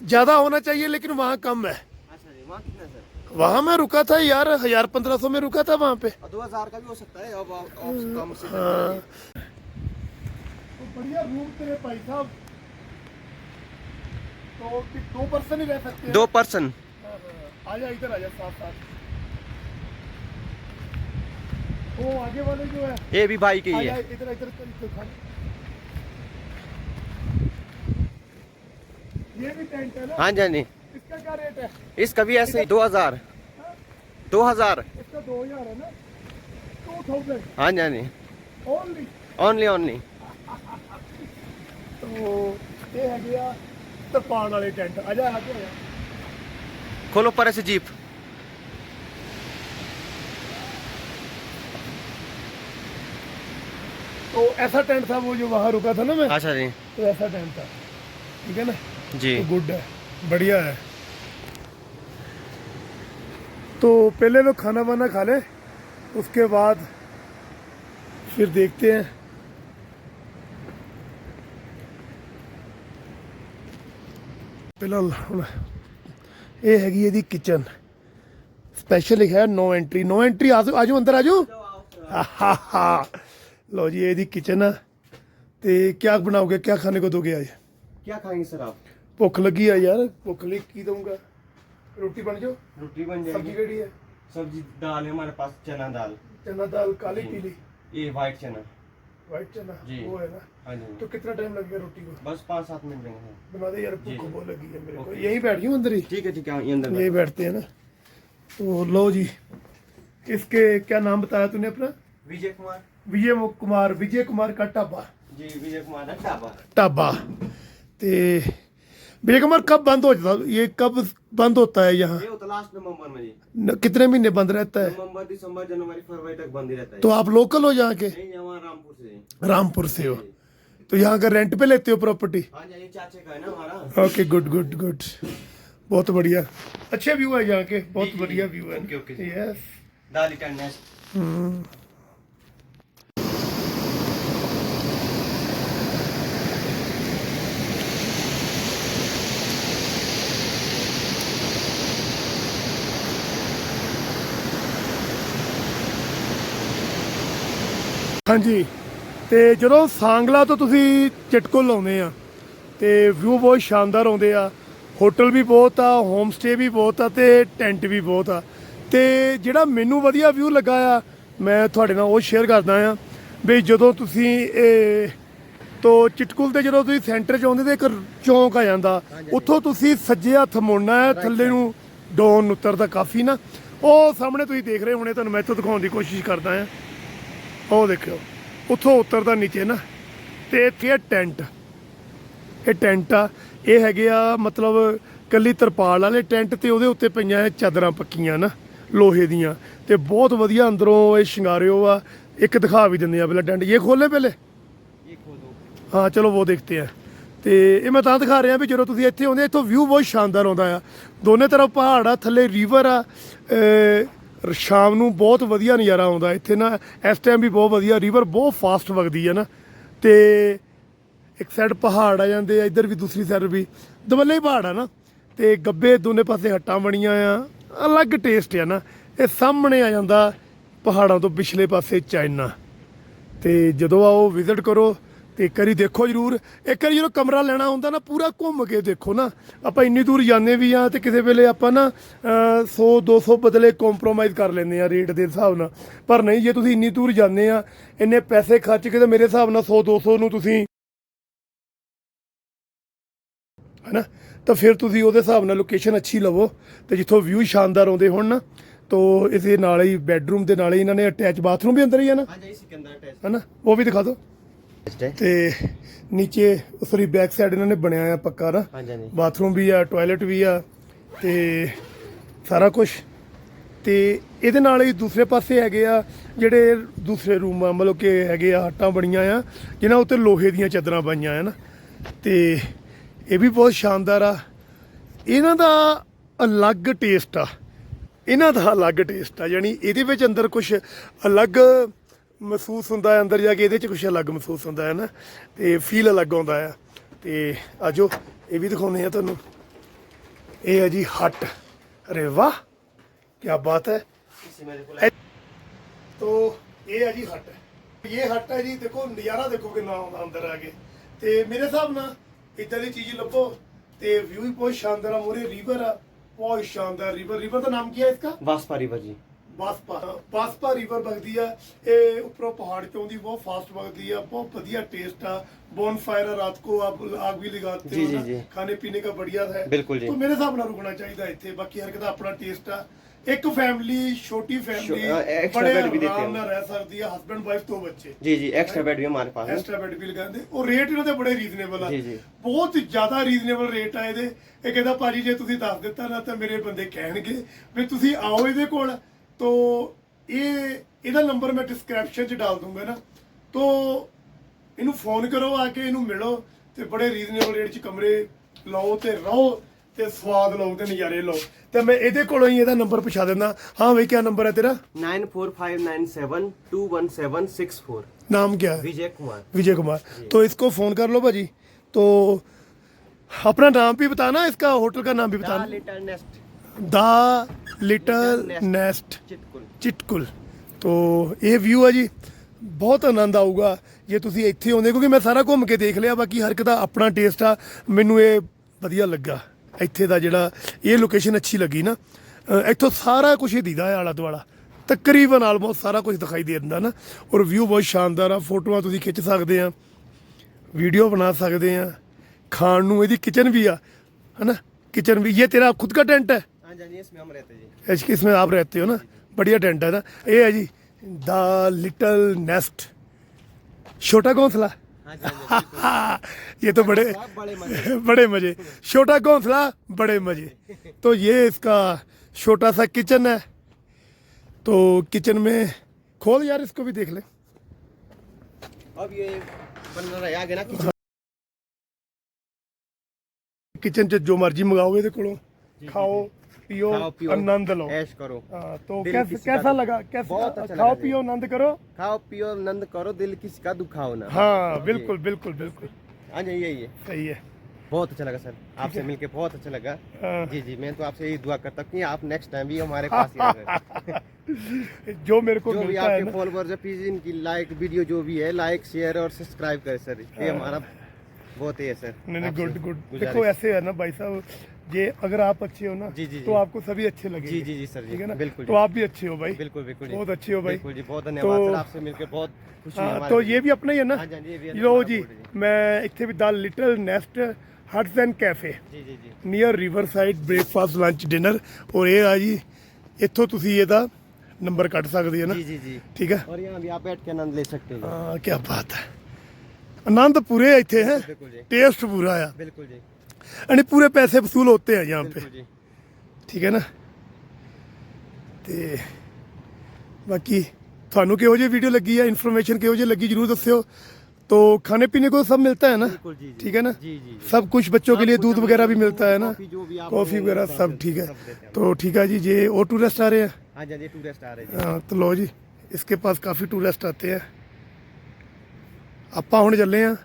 S1: ज़्यादा होना चाहिए लेकिन वहाँ कम है।
S2: अच्छा वहाँ कितना
S1: मैं रुका था यार हज़ार पंद्रह सौ में रुका था वहाँ पे।
S2: दो हज़ार का भी हो सकता है अब आप आप कम से
S1: हाँ। बढ़िया रूम तेरे भाई साहब दो पर्सन ही रह सकते हैं।
S2: दो पर्सन
S1: हाँ, हाँ। आजा इधर आजा साथ साथ। वो आगे वाले जो है।
S2: ये भी भाई के ही है।
S1: इधर इधर ये भी टेंट है ना?
S2: हाँ जी हाँ
S1: इसका क्या रेट है?
S2: इसका भी ऐसे दो हज़ार। दो हज़ार।
S1: इसका दो हज़ार है ना?
S2: हाँ जी
S1: ओनली
S2: ओनली ओनली
S1: तो ये है गया ਤਰਪਾਲ ਵਾਲੇ ਟੈਂਟ ਆ ਜਾ ਆ ਜਾ
S2: खोलो पर ऐसे जीप
S1: तो ऐसा टेंट था वो जो वहाँ रुका था ना मैं
S2: अच्छा जी
S1: तो ऐसा टेंट था ठीक है ना
S2: जी
S1: तो गुड है बढ़िया है तो पहले लोग खाना वाना खा ले उसके बाद फिर देखते हैं ਫਿਲਹਾਲ ਹੁਣ ਇਹ ਹੈਗੀ ਇਹਦੀ ਕਿਚਨ ਸਪੈਸ਼ਲ ਲਿਖਿਆ ਹੈ ਨੋ ਐਂਟਰੀ ਨੋ ਐਂਟਰੀ ਆਜੋ ਆਜੋ ਅੰਦਰ ਆਜੋ ਆਹਾਹਾ ਲਓ ਜੀ ਇਹਦੀ ਕਿਚਨ ਆ ਤੇ ਕੀ ਬਣਾਓਗੇ ਕੀ ਖਾਣੇ ਕੋ ਦੋਗੇ ਅੱਜ
S2: क्या खाएंगे सर आप
S1: ਭੁੱਖ ਲੱਗੀ ਆ ਯਾਰ ਭੁੱਖ ਲਈ ਕੀ ਦਊਂਗਾ ਰੋਟੀ ਬਣ ਜਾਓ
S2: रोटी बन
S1: ਸਬਜ਼ੀ ਕਿਹੜੀ ਹੈ
S2: सब्जी दाल है हमारे पास चना दाल
S1: चना दाल काली पीली
S2: ये वाइट चना
S1: व्हाइट चना
S2: जी।
S1: वो है ना
S2: हाँ जी
S1: तो कितना टाइम लगेगा रोटी को
S2: बस पाँच सात मिनट लगेंगे
S1: बना दे यार
S2: जी।
S1: भूख बहुत लगी है मेरे को
S2: ओके।
S1: यहीं बैठ जाऊँ अंदर ही
S2: ठीक है ठीक है ये अंदर
S1: यहीं बैठते हैं ना तो लो जी इसके क्या नाम बताया तूने अपना
S2: विजय कुमार
S1: विजय मु- कुमार विजय कुमार का ढाबा
S2: जी विजय कुमार है ढाबा
S1: ढाबा ते कुमार कब बंद हो जाता? ये कब बंद होता है यहाँ?
S2: लास्ट नवंबर में जी।
S1: कितने महीने बंद रहता है?
S2: नवंबर दिसंबर जनवरी फरवरी तक बंद ही रहता है।
S1: तो आप लोकल हो यहाँ के?
S2: रामपुर से।
S1: रामपुर से हो। तो यहाँ का रेंट पे लेते हो
S2: property
S1: okay good good good बहुत बढ़िया। अच्छे व्यू है यहाँ के। बहुत बढ़िया व्यू है। यस ਹਾਂਜੀ। ਤੇ ਜਦੋਂ ਸਾਂਗਲਾ ਤੋਂ ਤੁਸੀਂ ਚਟਕੁਲ ਆਉਂਦੇ ਆ ਤੇ ਵਿਊ ਬਹੁਤ ਸ਼ਾਨਦਾਰ ਆਉਂਦੇ ਆ। ਹੋਟਲ ਵੀ ਬਹੁਤ ਆ ਹੋਮ ਸਟੇ ਵੀ ਬਹੁਤ ਆ ਤੇ ਟੈਂਟ ਵੀ ਬਹੁਤ ਆ। ਤੇ ਜਿਹੜਾ ਮੈਨੂੰ ਵਧੀਆ ਵਿਊ ਲੱਗਾ ਆ ਮੈਂ ਤੁਹਾਡੇ ਨਾਲ ਉਹ ਸ਼ੇਅਰ ਕਰਦਾ ਆ ਵੀ ਜਦੋਂ ਤੁਸੀਂ ਇਹ ਤੋਂ ਚਟਕੁਲ ਤੇ ਜਦੋਂ ਤੁਸੀਂ ਸੈਂਟਰ 'ਚ ਆਉਂਦੇ ਤੇ ਇੱਕ ਚੌਂਕ ਆ ਜਾਂਦਾ ਉੱਥੋਂ ਤੁਸੀਂ ਸੱਜੇ ਹੱਥ ਮੁੜਨਾ ਹੈ ਥੱਲੇ ਨੂੰ ਡਾਊਨ ਉਤਰਦਾ ਕਾਫੀ ਨਾ। ਉਹ ਸਾਹਮਣੇ ਤੁਸੀਂ ਦੇਖ ਰਹੇ ਹੋਣੇ ਤੁਹਾਨੂੰ ਮੈਂ ਇੱਥੋਂ ਦਿਖਾਉਣ ਦੀ ਕੋਸ਼ਿਸ਼ ਕਰਦਾ ਆ। ਉਹ ਦੇਖਿਓ ਉੱਥੋਂ ਉਤਰਦਾ ਨੀਚੇ ਨਾ ਤੇ ਇੱਥੇ ਹੈ ਟੈਂਟ। ਇਹ ਟੈਂਟ ਆ ਇਹ ਹੈਗੇ ਆ ਮਤਲਬ ਕੱਲੀ ਤਰਪਾਲ ਵਾਲੇ ਟੈਂਟ ਤੇ ਉਹਦੇ ਉੱਤੇ ਪਈਆਂ ਚਾਦਰਾਂ ਪੱਕੀਆਂ ਨਾ ਲੋਹੇ ਦੀਆਂ। ਤੇ ਬਹੁਤ ਵਧੀਆ ਅੰਦਰੋਂ ਇਹ ਸ਼ਿੰਗਾਰਿਓ ਆ ਇੱਕ ਦਿਖਾ ਵੀ ਦਿੰਦੇ ਆ ਪਹਿਲਾਂ ਟੈਂਟ ਇਹ ਖੋਲੇ ਪਹਿਲੇ? ਹਾਂ ਚਲੋ ਉਹ ਦੇਖਤੇ ਆ। ਤੇ ਇਹ ਮੈਂ ਤਾਂ ਦਿਖਾ ਰਿਹਾ ਵੀ ਜਦੋਂ ਤੁਸੀਂ ਇੱਥੇ ਆਉਂਦੇ ਇੱਥੋਂ ਵਿਊ ਬਹੁਤ ਸ਼ਾਨਦਾਰ ਆਉਂਦਾ ਆ। ਦੋਨੇ ਤਰਫ ਪਹਾੜ ਆ ਥੱਲੇ ਰਿਵਰ ਆ ਸ਼ਾਮ ਨੂੰ ਬਹੁਤ ਵਧੀਆ ਨਜ਼ਾਰਾ ਆਉਂਦਾ ਇੱਥੇ ਨਾ, ਇਸ ਟਾਈਮ ਵੀ ਬਹੁਤ ਵਧੀਆ ਰਿਵਰ ਬਹੁਤ ਫਾਸਟ ਵਗਦੀ ਹੈ ਨਾ। ਤੇ ਇੱਕ ਸਾਈਡ ਪਹਾੜ ਆ ਜਾਂਦੇ ਆ, ਇੱਧਰ ਵੀ ਦੂਸਰੀ ਸਾਈਡ ਵੀ। ਦਵੱਲੇ ਪਹਾੜ ਆ ਨਾ। ਤੇ ਗੱਬੇ ਦੋਨੇ ਪਾਸੇ ਹੱਟਾਂ ਬਣੀਆਂ ਆ। ਅਲੱਗ ਟੇਸਟ ਆ ਨਾ। ਇਹ ਸਾਹਮਣੇ ਆ ਜਾਂਦਾ ਪਹਾੜਾਂ ਤੋਂ ਪਿਛਲੇ ਪਾਸੇ ਚਾਈਨਾ। ਤੇ ਜਦੋਂ ਆਓ ਵਿਜ਼ਿਟ ਕਰੋ। ਤੇ ਇੱਕ ਵਾਰੀ ਦੇਖੋ ਜਰੂਰ। ਇੱਕ ਵਾਰੀ ਜਦੋਂ ਕਮਰਾ ਲੈਣਾ ਹੁੰਦਾ ਨਾ ਪੂਰਾ ਘੁੰਮ ਕੇ ਦੇਖੋ ਨਾ। ਆਪਾਂ ਇੰਨੀ ਦੂਰ ਜਾਂਦੇ ਵੀ ਆ ਤੇ ਕਿਸੇ ਵੇਲੇ ਆਪਾਂ ਨਾ 100 200 ਬਦਲੇ ਕੰਪਰੋਮਾਈਜ਼ ਕਰ ਲੈਂਦੇ ਆ ਰੇਟ ਦੇ ਹਿਸਾਬ ਨਾਲ। ਪਰ ਨਹੀਂ ਜੇ ਤੁਸੀਂ ਇੰਨੀ ਦੂਰ ਜਾਂਦੇ ਆ ਇੰਨੇ ਪੈਸੇ ਖਰਚ ਕੇ ਤੇ ਮੇਰੇ ਹਿਸਾਬ ਨਾਲ 100 200 ਨੂੰ ਤੁਸੀਂ ਹਨਾ? ਤਾਂ ਫਿਰ ਤੁਸੀਂ ਉਹਦੇ ਹਿਸਾਬ ਨਾਲ ਲੋਕੇਸ਼ਨ ਅੱਛੀ ਲਵੋ। ਤੇ ਜਿੱਥੋਂ ਵਿਊ ਸ਼ਾਨਦਾਰ ਆਉਂਦੇ ਹੋਣ ਨਾ ਤੋ ਇਸ ਦੇ ਨਾਲ ਹੀ ਬੈੱਡਰੂਮ ਦੇ ਨਾਲ ਹੀ ਇਹਨਾਂ ਨੇ ਅਟੈਚ ਬਾਥਰੂਮ ਵੀ ਅੰਦਰ ਹੀ ਹੈ ਨਾ?
S2: ਹਾਂ ਜੀ ਸਿਕੰਦਰ ਅਟੈਚ
S1: ਹਨਾ? ਉਹ ਵੀ ਦਿਖਾ ਦਿਓ। ਤੇ ਨੀਚੇ ਸੋਰੀ ਬੈਕ ਸਾਈਡ ਇਹਨਾਂ ਨੇ ਬਣਿਆ ਆ ਪੱਕਾ ਨਾ। ਬਾਥਰੂਮ ਵੀ ਆ ਟਾਇਲਟ ਵੀ ਆ ਤੇ ਸਾਰਾ ਕੁਝ ਤੇ ਇਹਦੇ ਨਾਲ ਹੀ ਦੂਸਰੇ ਪਾਸੇ ਹੈਗੇ ਆ ਜਿਹੜੇ ਦੂਸਰੇ ਰੂਮ ਆ ਮਤਲਬ ਕਿ ਹੈਗੇ ਆ ਹੱਟਾਂ ਬਣੀਆਂ ਆ ਜਿਨ੍ਹਾਂ ਉੱਤੇ ਲੋਹੇ ਦੀਆਂ ਚਾਦਰਾਂ ਪਾਈਆਂ ਆ ਨਾ। ਤੇ ਇਹ ਵੀ ਬਹੁਤ ਸ਼ਾਨਦਾਰ ਆ। ਇਹਨਾਂ ਦਾ ਅਲੱਗ ਟੇਸਟ ਆ। ਇਹਨਾਂ ਦਾ ਅਲੱਗ ਟੇਸਟ ਆ ਯਾਨੀ ਇਹਦੇ ਵਿੱਚ ਅੰਦਰ ਕੁਝ ਅਲੱਗ ਮਹਿਸੂਸ ਹੁੰਦਾ ਹੈ ਅੰਦਰ ਜਾ ਕੇ, ਇਹਦੇ 'ਚ ਕੁਝ ਅਲੱਗ ਮਹਿਸੂਸ ਹੁੰਦਾ ਹੈ ਨਾ, ਤੇ ਫੀਲ ਅਲੱਗ ਆਉਂਦਾ ਹੈ। ਤੇ ਆਜੋ, ਇਹ ਵੀ ਦਿਖਾਉਂਦੇ ਆ ਤੁਹਾਨੂੰ। ਇਹ ਹੈ ਜੀ ਹੱਟ। ਅਰੇ ਵਾਹ ਕੀ ਬਾਤ ਹੈ। ਤੋ ਇਹ ਹੈ ਜੀ ਹੱਟ। ਇਹ ਹੱਟ ਹੈ ਜੀ, ਦੇਖੋ, ਨਜ਼ਾਰਾ ਦੇਖੋ ਕਿੰਨਾ ਆਉਂਦਾ ਅੰਦਰ ਆ ਕੇ। ਤੇ ਮੇਰੇ ਹਿਸਾਬ ਨਾਲ ਇਦਾਂ ਦੀ ਚੀਜ਼ ਲੱਭੋ, ਤੇ ਵਿਊ ਵੀ ਬਹੁਤ ਸ਼ਾਨਦਾਰ ਆ ਮੋਰੇ ਰਿਵਰ ਆ, ਬਹੁਤ ਸ਼ਾਨਦਾਰ ਰਿਵਰ ਰਿਵਰ ਦਾ ਨਾਮ ਕੀ ਹੈ ਇਸਕਾ?
S2: ਵਾਸਪਾ ਰਿਵਰ ਜੀ।
S1: ਬਾਸਪਾ ਬਾਸਪਾ ਰਿਵਰ ਵਗਦੀ ਆ ਇਹ ਉੱਪਰੋਂ ਪਹਾੜ ਤੋਂ ਦੀ ਬਹੁਤ ਫਾਸਟ ਵਗਦੀ ਆ ਬਹੁਤ ਵਧੀਆ ਟੇਸਟ ਆ ਬੋਨ फायर रात को आप आग भी लगाते
S2: जी,
S1: हो
S2: जी,
S1: ना
S2: जी।
S1: खाने पीने का बढ़िया है
S2: बिल्कुल जी।
S1: तो मेरे ਹਿਸਾਬ ਨਾਲ ਰੁਕਣਾ ਚਾਹੀਦਾ ਇੱਥੇ ਬਾਕੀ ਹਰ ਦਾ ਆਪਣਾ ਟੇਸਟ ਆ ਇੱਕ ਫੈਮਿਲੀ ਛੋਟੀ ਫੈਮਿਲੀ
S2: ਛੋ- ਅ, extra
S1: ਬੜੇ
S2: bed ਵੀ ਦਿੱਤੇ
S1: ਆਰਾਮ
S2: ਹੋਏ।
S1: ਨਾਲ ਰਹਿ ਸਕਦੀ ਆ ਹਸਬੰਡ ਵਾਈਫ ਦੋ ਬੱਚੇ
S2: जी जी एक्स्ट्रा बेड भी हमारे पास है
S1: ਐਕਸਟਰਾ ਬੈੱਡ ਵੀ ਲਗਾਉਂਦੇ ਉਹ ਰੇਟ ਇਹਨਾਂ ਦੇ ਬੜੇ ਰੀਜ਼ਨੇਬਲ ਆ
S2: ਜੀ, ਜੀ।
S1: ਬਹੁਤ ਜ਼ਿਆਦਾ ਰੀਜ਼ਨੇਬਲ ਰੇਟ ਆ ਇਹਦੇ ਇਹ ਕਹਿੰਦਾ ਭਾਜੀ ਜੇ ਤੁਸੀਂ ਦੱਸ ਦਿੱਤਾ ਨਾ ਤਾਂ ਮੇਰੇ ਬੰਦੇ ਕਹਿਣਗੇ ਵੀ ਤੁਸੀਂ ਆਓ ਇਹਦੇ ਕੋਲ ਤੋ ਇਹ ਇਹਦਾ ਨੰਬਰ ਮੈਂ ਡਿਸਕ੍ਰਿਪਸ਼ਨ 'ਚ ਡਾਲ ਦੂੰਗਾ ਨਾ ਤੋ ਇਹਨੂੰ ਫੋਨ ਕਰੋ ਆ ਕੇ ਇਹਨੂੰ ਮਿਲੋ ਤੇ ਬੜੇ ਰੀਜ਼ਨੇਬਲ ਰੇਟ 'ਚ ਕਮਰੇ ਲਓ ਤੇ ਰਹੋ ਤੇ ਸਵਾਦ ਲਓ ਤੇ ਨਜ਼ਾਰੇ ਲਓ ਤੇ ਮੈਂ ਇਹਦੇ ਕੋਲੋਂ ਹੀ ਇਹਦਾ ਨੰਬਰ ਪੁੱਛਾ ਦਿੰਦਾ ਹਾਂ ਬਈ ਕੀ ਨੰਬਰ ਹੈ ਤੇਰਾ
S2: nine four five nine seven two one seven six four
S1: नाम क्या है
S2: विजय कुमार
S1: विजय कुमार तो इसको फोन कर लो भाजी तो अपना नाम भी बताना इसका होटल का नाम भी
S2: द
S1: बताना
S2: little nest
S1: the little
S2: nest
S1: Chitkul. ਤੋਂ ਇਹ ਵਿਊ ਆ ਜੀ ਬਹੁਤ ਆਨੰਦ ਆਊਗਾ ਜੇ ਤੁਸੀਂ ਇੱਥੇ ਆਉਂਦੇ ਕਿਉਂਕਿ ਮੈਂ ਸਾਰਾ ਘੁੰਮ ਕੇ ਦੇਖ ਲਿਆ ਬਾਕੀ ਹਰ ਇੱਕ ਦਾ ਆਪਣਾ ਟੇਸਟ ਆ। ਮੈਨੂੰ ਇਹ ਵਧੀਆ ਲੱਗਾ ਇੱਥੇ ਦਾ ਜਿਹੜਾ ਇਹ ਲੋਕੇਸ਼ਨ ਅੱਛੀ ਲੱਗੀ ਨਾ। ਇੱਥੋਂ ਸਾਰਾ ਕੁਝ ਹੀ ਦੀਦਾ ਹੈ ਆਲਾ ਦੁਆਲਾ ਤਕਰੀਬਨ ਆਲਮੋਸਟ ਸਾਰਾ ਕੁਝ ਦਿਖਾਈ ਦੇ ਦਿੰਦਾ ਨਾ। ਔਰ ਵਿਊ ਬਹੁਤ ਸ਼ਾਨਦਾਰ ਆ ਫੋਟੋਆਂ ਤੁਸੀਂ ਖਿੱਚ ਸਕਦੇ ਆ ਵੀਡੀਓ ਬਣਾ ਸਕਦੇ ਆ। ਖਾਣ ਨੂੰ ਇਹਦੀ ਕਿਚਨ ਵੀ ਆ ਹਨਾ? ਕਿਚਨ ਵੀ ਇਹ ਤੇਰਾ ਖੁਦ ਦਾ ਟੈਂਟ ਹੈ।
S2: हाँ जी। इसमें
S1: आप रहते हो ना? बढ़िया टेंट है ना? ये है जी द लिटल नेस्ट। छोटा घोंसला
S2: हाँ हाँ (laughs)
S1: ये तो बड़े
S2: बड़े मज़े। (laughs)
S1: छोटा घोंसला बड़े मज़े। तो ये इसका छोटा सा किचन है। तो किचन में खोल यार इसको भी देख ले।
S2: अब ये बन रहा है आगे ना किचन
S1: किचन जो मर्ज़ी मंगाओ ये कोलो खाओ। पियो आनंद लो।
S2: ऐश करो।
S1: हाँ, तो कैसा लगा? कैसा
S2: बहुत अच्छा
S1: खाओ पियो आनंद करो।
S2: खाओ पियो आनंद करो दिल किसी का दुखाओ ना।
S1: हाँ बिल्कुल बिल्कुल बिल्कुल।
S2: हाँ जी यही है।
S1: सही है।
S2: बहुत अच्छा लगा सर। आपसे मिलके बहुत अच्छा लगा।
S1: हाँ।
S2: जी जी मैं तो आपसे यही दुआ करता हूँ कि आप नेक्स्ट टाइम भी हमारे पास ही (laughs)
S1: जो मेरे को
S2: जो भी आपके फॉलोअर्स है प्लीज़ इनकी लाइक वीडियो जो भी है लाइक शेयर और सब्सक्राइब करें सर। ये हमारा बहुत ही है सर।
S1: नहीं नहीं गुड गुड देखो ऐसे है ना भाई साहब ये अगर आप अच्छे हो ना
S2: जी, जी,
S1: तो
S2: जी।
S1: आपको सभी अच्छे लगेंगे
S2: जी जी जी सर जी
S1: ठीक है ना
S2: बिल्कुल
S1: तो
S2: जी।
S1: आप भी अच्छे हो भाई
S2: बिल्कुल बिल्कुल जी
S1: बहुत अच्छे हो भाई
S2: बिल्कुल जी बहुत धन्यवाद
S1: तो-
S2: सर आपसे मिलकर बहुत खुशी है
S1: हाँ
S2: हमारे
S1: तो
S2: लिए।
S1: ये भी अपना ही है ना
S2: हाँ जी, हाँ जी, ये भी
S1: लो
S2: हमारा
S1: जी
S2: बोर्ड है
S1: मैं ਇੱਥੇ ਵੀ the little nest huts and cafe
S2: ji ji ji
S1: near riverside breakfast lunch dinner ਔਰ ਇਹ ਆ ਜੀ ਇੱਥੋਂ ਤੁਸੀਂ ਇਹਦਾ ਨੰਬਰ ਕੱਢ ਸਕਦੇ ਹੋ ਨਾ
S2: जी जी जी
S1: ਠੀਕ ਹੈ
S2: और यहाँ भी आप बैठ के आनंद ले सकते हो
S1: ਹਾਂ ਕੀ ਬਾਤ ਹੈ ਆਨੰਦ ਪੂਰੇ ਹੈ ਇੱਥੇ ਹੈ
S2: बिल्कुल जी
S1: टेस्ट पूरा है
S2: बिल्कुल जी
S1: यानी पूरे पैसे वसूल होते हैं यहाँ पे
S2: बिल्कुल जी
S1: ਠੀਕ ਹੈ ਨਾ ਤੇ ਬਾਕੀ ਤੁਹਾਨੂੰ ਕਿਹੋ ਜਿਹੀ ਵੀਡੀਓ ਲੱਗੀ ਹੈ ਇਨਫੋਰਮੇਸ਼ਨ ਕਿਹੋ ਜਿਹੀ ਲੱਗੀ ਜਰੂਰ ਦੱਸਿਓ तो खाने पीने को सब मिलता है ना
S2: बिल्कुल जी जी
S1: ठीक है ना
S2: जी जी जी।
S1: सब कुछ बच्चों के
S2: सब
S1: लिए
S2: कुछ
S1: दूध
S2: हमें
S1: वगैरह भी
S2: दूध,
S1: मिलता है ना
S2: कॉफी जो भी आप
S1: कॉफी
S2: लोगों
S1: वगैरह
S2: को
S1: सब
S2: सब
S1: ठीक है
S2: सब देते हैं।
S1: तो ठीक है जी ये और टूरिस्ट आ रहे हैं
S2: हाँ जी हाँ जी टूरिस्ट आ रहे जी
S1: ਹਾਂ ਤਾਂ ਲੋ ਜੀ ਇਸਕੇ ਪਾਸ ਕਾਫੀ ਟੂਰਿਸਟ ਆਤੇ ਹੈ ਆਪਾਂ ਹੁਣ ਚੱਲੇ ਆ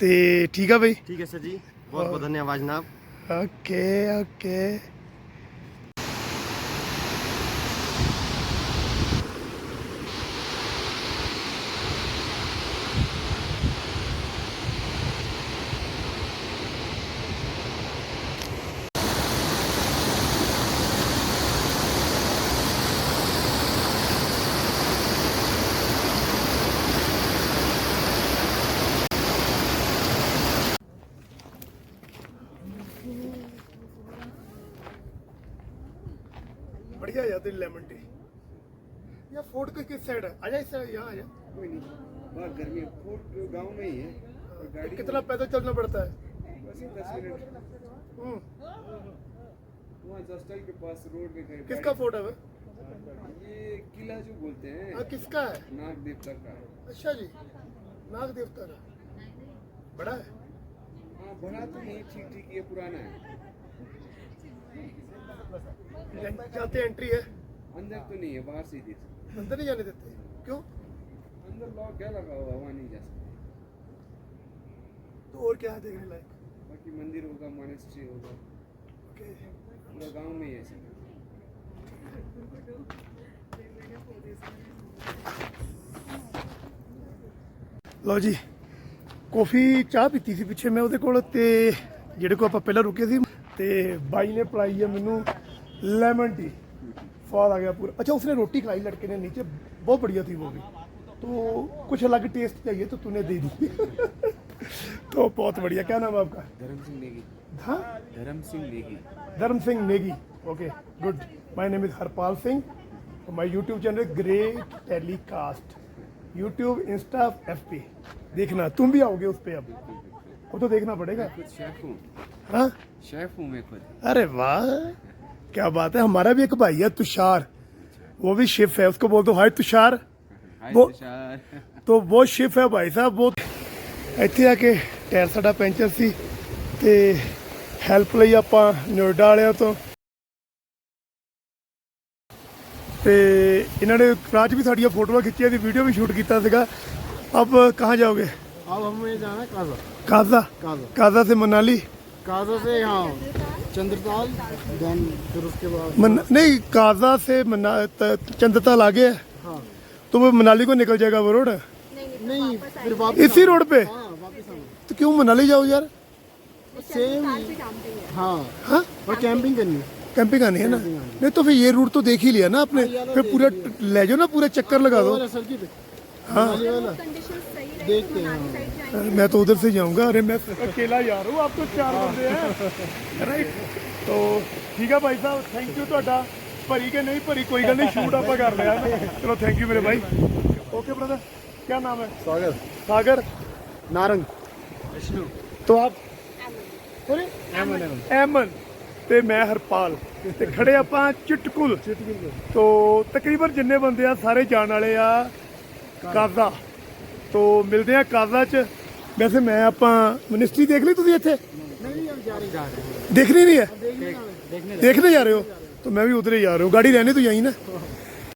S1: ਤੇ ਠੀਕ ਆ ਬਈ
S2: ठीक है सर जी बहुत बहुत धन्यवाद जनाब
S1: ओके ओके है लेमन टी। या फोर्ट का किस साइड है? आजा इस साइड यहाँ आजा
S5: कोई नहीं। बहुत गर्मी है। फ़ूड गाँव में ही है। और गाड़ी
S1: कितना पैदल चलना पड़ता है?
S5: बस ही दस मिनट।
S1: हम्म,
S5: वहाँ जस्टल के पास रोड में कहीं
S1: किसका फोर्ट है वो?
S5: ये किला जो बोलते
S1: हाँ।
S5: हैं
S1: किसका है?
S5: नाग देवता का।
S1: अच्छा जी नाग देवता का। बड़ा है।
S5: हाँ बड़ा तो नहीं ठीक ठीक ये पुराना है।
S1: जाते एंट्री है
S5: अंदर तो नहीं है बाहर से ही दे सकते
S1: अंदर नहीं जाने देते क्यों
S5: अंदर लॉक क्या लगा हुआ है, वहाँ नहीं जा सकते
S1: तो और क्या है देखने लायक
S5: बाकी मंदिर होगा मॉनेस्ट्री होगा
S1: ओके
S5: पूरा गांव में ही है सब
S1: ਲਓ ਜੀ ਕਾਫੀ ਚਾਹ ਪੀਤੀ ਸੀ ਪਿੱਛੇ ਮੈਂ ਉਹਦੇ ਕੋਲ ਤੇ ਜਿਹੜੇ ਕੋ ਆਪਾਂ ਪਹਿਲਾਂ ਰੁਕੇ ਸੀ ਤੇ ਬਾਈ ਨੇ ਪਲਾਈ ਹੈ ਮੈਨੂੰ ਲੈਮਨ ਟੀ ਸਵਾਦ ਆ ਗਿਆ ਪੂਰਾ अच्छा उसने रोटी खिलाई लड़के ने नीचे बहुत बढ़िया थी वो भी तो कुछ अलग टेस्ट चाहिए तो तूने दे दी तो बहुत बढ़िया क्या नाम है आपका
S5: धर्म सिंह नेगी
S1: हाँ
S5: Dharam Singh Negi
S1: Dharam Singh Negi okay good my name is Harpal Singh my YouTube channel great telecast YouTube insta F देखना तुम भी आओगे उस पर अब वो तो देखना पड़ेगा
S5: खुद शेफ हूँ
S1: हाँ
S5: शेफ हूँ मैं खुद
S1: अरे वाह क्या बात है हमारा भी एक भाई है तुषार वो भी शिफ है उसको बोल दो हाय तुषार
S5: हाय
S1: वो-
S5: तुषार
S1: तो वो शिफ है भाई साहब वो ਇੱਥੇ ਆ ਕੇ ਟਾਇਰ ਸਾਡਾ ਪੈਂਚਰ ਸੀ ਤੇ ਹੈਲਪ ਲਈ ਆਪਾਂ ਨੋਇਡਾ ਵਾਲਿਆਂ ਤੋਂ ਤੇ ਇਹਨਾਂ ਨੇ ਰਾਜ ਵੀ ਸਾਡੀਆਂ ਫੋਟੋਆਂ ਖਿੱਚੀਆਂ ਦੀ ਵੀਡੀਓ ਵੀ ਸ਼ੂਟ ਕੀਤਾ ਸੀਗਾ ਅਬ ਕਹਾਂ ਜਾਓਗੇ
S2: अब हमें जाना है काजा।
S1: काजा?
S2: काजा।
S1: काजा से मनाली?
S2: काजा से यहाँ चंद्रताल देन फिर उसके बाद
S1: नहीं काजा से चंद्रताल आगे है।
S2: हाँ।
S1: तो वो मनाली को निकल जाएगा वो रोड?
S2: नहीं फिर
S1: इसी रोड पे?
S2: हाँ,
S1: तो क्यों मनाली जाओ यार?
S2: सेम हाँ।,
S1: हाँ?
S2: कैंपिंग करनी
S1: कैंपिंग आनी है ना? नहीं तो फिर ये रूट तो देख ही लिया ना आपने। हाँ, फिर पूरा ले जाओ ना पूरा चक्कर लगा दो।
S2: हाँ। देखते हैं
S1: मैं तो उधर से जाऊंगा अरे मैं अकेला जा रहा हूँ आप तो चार बंदे हैं राइट तो ठीक है भाई साहब थैंक यू ਤੁਹਾਡਾ ਭਰੀ ਕਿ ਨਹੀਂ ਭਰੀ ਕੋਈ ਗੱਲ ਨਹੀਂ ਸ਼ੂਟ ਆਪਾਂ ਕਰ ਲਿਆ ਨਾ। ਚਲੋ ਥੈਂਕ ਯੂ ਮੇਰੇ ਭਾਈ ओके ब्रदर क्या नाम है
S2: सागर
S1: सागर
S2: नारंग
S1: तो आप ਸੋਰੀ
S2: एमन एमन
S1: ਐਮਨ ਤੇ ਮੈਂ ਹਰਪਾਲ ਤੇ ਖੜੇ ਆਪਾਂ ਚਿਟਕੁਲ ਤੋਂ ਤਕਰੀਬਨ ਜਿੰਨੇ ਬੰਦੇ ਆ ਸਾਰੇ ਜਾਣ ਵਾਲੇ ਆ ਕਾਜ਼ਾ ਤੋ ਮਿਲਦੇ ਆ ਕਾਜ਼ਾ ਚ। ਵੈਸੇ ਮੈਂ ਆਪਾਂ ਮਿਨਿਸਟਰੀ ਦੇਖ ਲਈ ਤੁਸੀਂ ਇੱਥੇ? ਦੇਖਣੀ ਨਹੀਂ ਹੈ? ਦੇਖਦੇ ਜਾ ਰਹੇ ਹੋ? ਤਾਂ ਮੈਂ ਵੀ ਉਧਰ ਹੀ ਜਾ ਰਿਹਾ ਹਾਂ। ਗਾੜੀ ਰਹਿਣੇ ਤੁਸੀਂ ਆਈ ਨਾ।